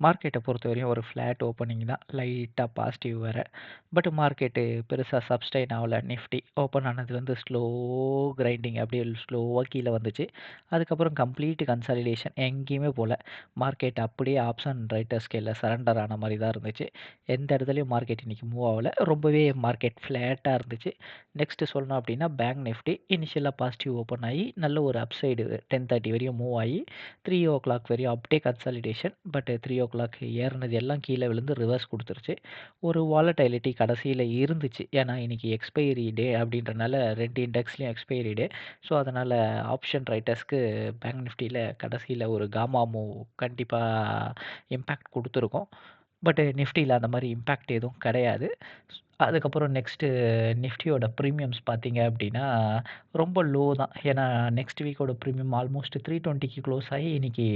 மார்க்கெட்டை பொறுத்த வரையும் ஒரு ஃப்ளாட் ஓப்பனிங் தான். லைட்டாக பாசிட்டிவ் வேறு பட் மார்க்கெட்டு பெருசாக சப்ஸ்டைன் ஆகலை நிஃப்டி ஓப்பன் ஆனது வந்து ஸ்லோ கிரைண்டிங் அப்படியே ஸ்லோவாக கீழே வந்துச்சு. அதுக்கப்புறம் கம்ப்ளீட் கன்சாலிடேஷன் எங்கேயுமே போல. மார்க்கெட் அப்படியே ஆப்ஷன் ரைட்டர் ஸ்கேலில் சரண்டர் ஆன மாதிரி தான் இருந்துச்சு. எந்த இடத்துலையும் மார்க்கெட் இன்றைக்கி மூவ் ஆகலை ரொம்பவே மார்க்கெட் ஃப்ளாட்டாக இருந்துச்சு. நெக்ஸ்ட்டு சொல்லணும் அப்படின்னா பேங்க் நிஃப்டி இனிஷியலாக பாசிட்டிவ் ஓப்பன் ஆகி நல்ல ஒரு அப்சைடு 10:30 வரையும் மூவ் ஆகி 3:00 வரையும் அப்படியே கன்சாலிடேஷன். பட் த்ரீ ஓ 3:00 ஏறுனது எல்லாம் கீழே விழுந்து ரிவர்ஸ் கொடுத்துருச்சு ஒரு வாலடைலிட்டி கடைசியில் இருந்துச்சு. ஏன்னா இன்றைக்கி எக்ஸ்பைரி டே அப்படின்றனால ரெண்டு இண்டெக்ஸ்லேயும் எக்ஸ்பைரி டே. ஸோ அதனால் ஆப்ஷன் ரைட்டர்ஸ்க்கு பேங்க் நிஃப்டியில் கடைசியில் ஒரு காமா மூவ் கண்டிப்பாக இம்பேக்ட் கொடுத்துருக்கோம் பட் நிஃப்டியில் அந்த மாதிரி இம்பேக்ட் எதுவும் கிடையாது. அதுக்கப்புறம் நெக்ஸ்ட்டு நிஃப்டியோட ப்ரீமியம்ஸ் பார்த்தீங்க அப்படின்னா, ரொம்ப லோ தான். ஏன்னா நெக்ஸ்ட் வீக்கோட ப்ரீமியம் ஆல்மோஸ்ட் 320க்கு க்ளோஸ் ஆகி இன்னைக்கு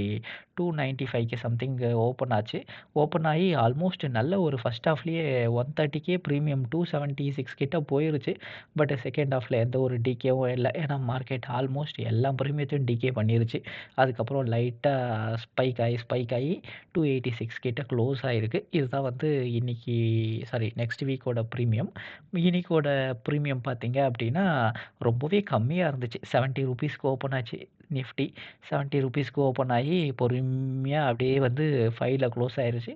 295க்கு சம்திங் ஓப்பன் ஆச்சு. ஓப்பன் ஆகி ஆல்மோஸ்ட் நல்ல ஒரு ஃபஸ்ட் ஆஃப்லேயும் ஒன் தேர்ட்டிக்கே ப்ரீமியம் டூ செவன்ட்டி சிக்ஸ் கிட்ட போயிருச்சு. பட் செகண்ட் ஹாஃபில் எந்த ஒரு டிகேவும் இல்லை ஏன்னா மார்க்கெட் ஆல்மோஸ்ட் எல்லா ப்ரீமியத்தையும் டிகே பண்ணிருச்சு. அதுக்கப்புறம் லைட்டாக ஸ்பைக் ஆகி ஸ்பைக் ஆகி டூ எயிட்டி சிக்ஸ் கிட்ட க்ளோஸ் ஆகிருக்கு இதுதான் வந்து இன்னைக்கு சாரி நெக்ஸ்ட் வீக்கோட ப்ரீமியம் இன்னைக்கோட ப்ரீமியம் பார்த்தீங்க அப்படின்னா, ரொம்பவே கம்மியாக இருந்துச்சு. செவன்ட்டி ருபீஸ்க்கு ஓப்பன் ஆச்சு நிஃப்டி. செவன்ட்டி ருபீஸ்க்கு ஓப்பன் ஆகி பொறுமையாக அப்படியே வந்து ஃபைவ்ல க்ளோஸ் ஆயிருச்சு.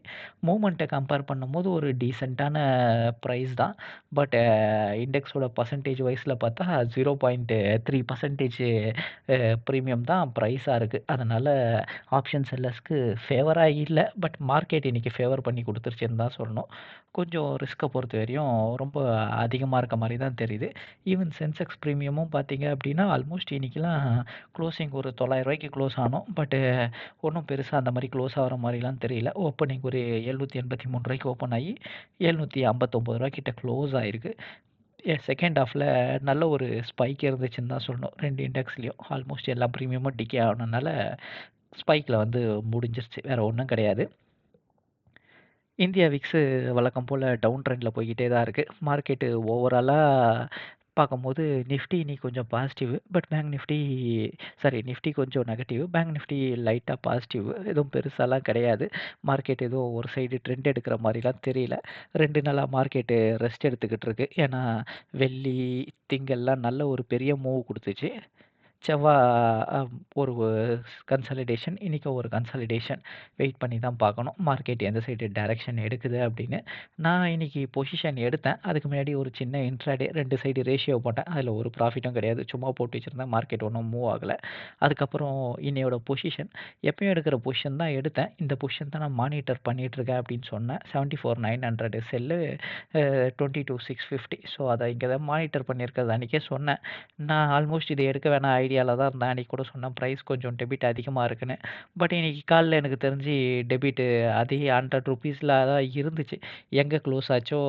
மூமெண்ட்டை கம்பேர் பண்ணும்போது ஒரு டீசெண்டான ப்ரைஸ் தான். பட் இண்டெக்ஸோட பர்சன்டேஜ் வைஸில் பார்த்தா zero point three percentage premium தான் ப்ரைஸாக இருக்குது அதனால் ஆப்ஷன் செல்லர்ஸ்க்கு ஃபேவராக இல்லை பட் மார்க்கெட் இன்றைக்கி ஃபேவர் பண்ணி கொடுத்துருச்சுன்னு தான் சொல்லணும். கொஞ்சம் ரிஸ்க்கை பொறுத்த வரையும் ரொம்ப அதிகமாக இருக்க மாதிரி தான் தெரியுது. ஈவன் சென்செக்ஸ் ப்ரீமியமும் பார்த்தீங்க அப்படின்னா, ஆல்மோஸ்ட் இன்றைக்கெலாம் க்ளோசிங் ஒரு தொள்ளாயிரரூவாய்க்கு க்ளோஸ் ஆனோம். பட்டு ஒன்றும் பெருசாக அந்த மாதிரி க்ளோஸ் ஆகிற மாதிரிலாம் தெரியல. ஓப்பனிங் ஒரு ஏழ்நூற்றி எண்பத்தி மூணு ரூபாய்க்கு ஓப்பன் ஆகி எழுநூற்றி ஐம்பத்தொம்போது ரூபாய்க்கிட்ட க்ளோஸ் ஆகிருக்கு செகண்ட் ஹாஃபில் நல்ல ஒரு ஸ்பைக் இருந்துச்சுன்னு தான் சொல்லணும். ரெண்டு இண்டெக்ஸ்லேயும் ஆல்மோஸ்ட் எல்லா ப்ரீமியமும் டிகே ஆனதுனால ஸ்பைக்கில் வந்து முடிஞ்சிருச்சு. வேறு ஒன்றும் கிடையாது. இந்தியா விக்ஸு வழக்கம் போல் டவுன் ட்ரெண்டில் போய்கிட்டே தான் இருக்குது மார்க்கெட்டு ஓவராலாக பார்க்கும்போது நிஃப்டி இன்னைக்கு கொஞ்சம் positive. But bank nifty sorry nifty கொஞ்சம் நெகட்டிவ். பேங்க் நிஃப்டி லைட்டாக பாசிட்டிவ். எதுவும் பெருசாலாம் கிடையாது. மார்க்கெட் எதுவும் ஒரு சைடு ட்ரெண்ட் எடுக்கிற மாதிரிலாம் தெரியல. ரெண்டு நாளாக மார்க்கெட்டு ரெஸ்ட் எடுத்துக்கிட்டு இருக்கு. ஏன்னா வெள்ளி, திங்கள்லாம் நல்ல ஒரு பெரிய மூவ் கொடுத்துச்சு செவ்வா ஒரு கன்சாலிடேஷன். இன்றைக்கி ஒரு கன்சாலிடேஷன். வெயிட் பண்ணி தான் பார்க்கணும். மார்க்கெட் எந்த சைடு டைரெக்ஷன் எடுக்குது அப்படின்னு. நான் இன்னைக்கு பொசிஷன் எடுத்தேன். அதுக்கு முன்னாடி ஒரு சின்ன இன்ட்ராடே ரெண்டு சைடு ரேஷியோ போட்டேன். அதில் ஒரு ப்ராஃபிட்டும் கிடையாது. சும்மா போட்டு வச்சிருந்தேன். மார்க்கெட் ஒன்றும் மூவ் ஆகலை அதுக்கப்புறம் இன்னையோட பொசிஷன் எப்பயும் எடுக்கிற பொசிஷன் தான் எடுத்தேன். இந்த பொசிஷன் தான் நான் மானிட்டர் பண்ணிட்டு இருக்கேன் அப்படின்னு சொன்னேன். 74,900 sell twenty two six fifty so அதை இங்கே தான் மானிட்டர் பண்ணியிருக்கிறது அன்றைக்கே சொன்னேன். நான் ஆல்மோஸ்ட் இதை எடுக்க வேணாம் ஐடியாவில் தான் இருந்தேன். அன்றைக்கி கூட சொன்னேன் ப்ரைஸ் கொஞ்சம் டெபிட் அதிகமாக இருக்குன்னு. பட் இன்றைக்கி காலில் எனக்கு தெரிஞ்சு டெபிட் அதே ஹண்ட்ரட் ருபீஸில் தான் இருந்துச்சு. எங்கே க்ளோஸ் ஆச்சோ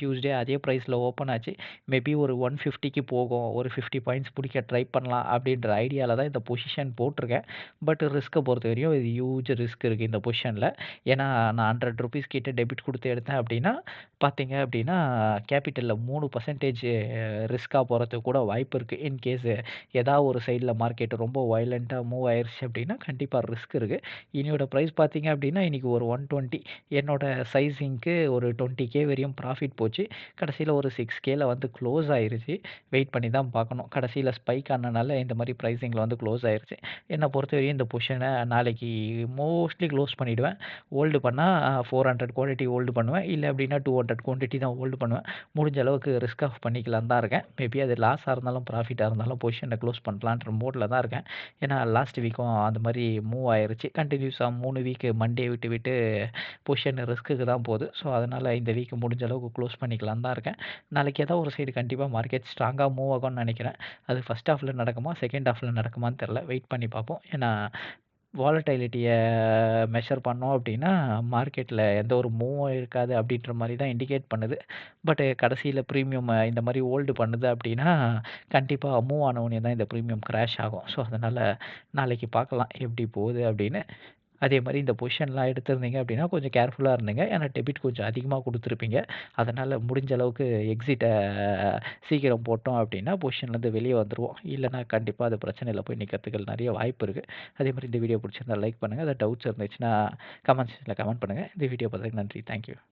டியூஸ்டே அதே ப்ரைஸில் ஓப்பன் ஆச்சு. மேபி ஒரு 150க்கு போகும். ஒரு 50 பாயிண்ட்ஸ் பிடிக்க ட்ரை பண்ணலாம் அப்படின்ற ஐடியாவில் தான் இந்த பொசிஷன் போட்டிருக்கேன். பட் ரிஸ்க்கை பொறுத்த வரையும் இது ஹியூஜ் ரிஸ்க் இருக்குது இந்த பொசிஷனில் ஏன்னா நான் ஹண்ட்ரட் ருபீஸ் கிட்ட டெபிட் கொடுத்து எடுத்தேன் அப்படின்னா, பார்த்தீங்க அப்படின்னா கேபிட்டலில் மூணு பர்சன்டேஜ் ரிஸ்க்காக போகிறதுக்கு கூட வாய்ப்பு இருக்குது இன்கேஸ் ஏதாவது ஒரு சைடில் மார்க்கெட் ரொம்ப வயலண்ட்டாக மூவ் ஆயிடுச்சு அப்படின்னா, கண்டிப்பாக ரிஸ்க் இருக்குது இனியோட ப்ரைஸ் பார்த்தீங்க அப்படின்னா, இன்றைக்கி ஒரு 120 என்னோட சைஸிங்க்கு ஒரு 20K வரையும் ப்ராஃபிட் போச்சு. கடைசியில் ஒரு சிக்ஸ் கேல வந்து க்ளோஸ் ஆயிருச்சு. வெயிட் பண்ணி தான் பார்க்கணும். கடைசியில் ஸ்பைக் ஆனனால இந்த மாதிரி ப்ரைஸிங்கில் வந்து க்ளோஸ் ஆயிருச்சு. என்னை பொறுத்தவரையும் இந்த பொஷனை நாளைக்கு மோஸ்ட்லி க்ளோஸ் பண்ணிவிடுவேன் ஹோல்டு பண்ணா 400 குவான்டிட்டி ஹோல்டு பண்ணுவேன். இல்லை அப்படின்னா 200 குவான்டிட்டி தான் ஹோல்டு பண்ணுவேன். முடிஞ்ச அளவுக்கு ரிஸ்க் ஆஃப் பண்ணிக்கலாம் தான் இருக்கேன். மேபி அது லாஸாக இருந்தாலும், ப்ராஃபிட்டாக இருந்தாலும் பொஷனை க்ளோஸ் பண்ணலான்ற மோட்ல தான் இருக்கேன். ஏன்னா லாஸ்ட் வீக்கும் அந்த மாதிரி மூவ் ஆயிருச்சு. கண்டினியூஸாக மூணு வீக்கு மண்டே விட்டு விட்டு பொசிஷன் ரிஸ்க்குக்கு தான் போகுது. ஸோ அதனால் இந்த வீக் முடிஞ்ச அளவுக்கு க்ளோஸ் பண்ணிக்கலான்னு தான் இருக்கேன். நாளைக்கு ஏதோ ஒரு சைடு கண்டிப்பாக மார்க்கெட் ஸ்ட்ராங்காக மூவ் ஆகும்னு நினைக்கிறேன் அது ஃபர்ஸ்ட் ஹாஃப்ல நடக்குமா? செகண்ட் ஹாஃப்ல நடக்குமான்னு தெரில வெயிட் பண்ணி பார்ப்போம். ஏன்னா வாலடைலிட்டியை மெஷர் பண்ணோம் அப்படின்னா, மார்க்கெட்டில் எந்த ஒரு மூவும் இருக்காது அப்படின்ற மாதிரி தான் இண்டிகேட் பண்ணுது. பட்டு கடைசியில் ப்ரீமியம் இந்த மாதிரி ஹோல்டு பண்ணுது அப்படின்னா, கண்டிப்பாக மூவ் ஆன தான் இந்த ப்ரீமியம் க்ராஷ் ஆகும். ஸோ அதனால் நாளைக்கு பார்க்கலாம் எப்படி போகுது அப்படின்னு. அதே மாதிரி இந்த பொசிஷன்லாம் எடுத்திருந்தீங்க அப்படின்னா, கொஞ்சம் கேர்ஃபுல்லாக இருந்துங்க. ஏன்னா டெபிட் கொஞ்சம் அதிகமாக கொடுத்துருப்பீங்க அதனால் முடிஞ்ச அளவுக்கு எக்ஸிட்டை சீக்கிரம் போட்டோம் அப்படின்னா, பொசிஷன்லேருந்து வெளியே வந்துடுவோம் இல்லைனா கண்டிப்பாக அது பிரச்சனையில் போய் நிற்கிறதுக்கு நிறைய வாய்ப்பு இருக்குது அதே மாதிரி இந்த வீடியோ பிடிச்சிருந்தா லைக் பண்ணுங்கள் அதை டவுட்ஸ் இருந்துச்சுன்னா, கமெண்ட் செக்ஷனில் கமெண்ட் பண்ணுங்கள் இந்த வீடியோ பார்த்ததுக்கு நன்றி. Thank you.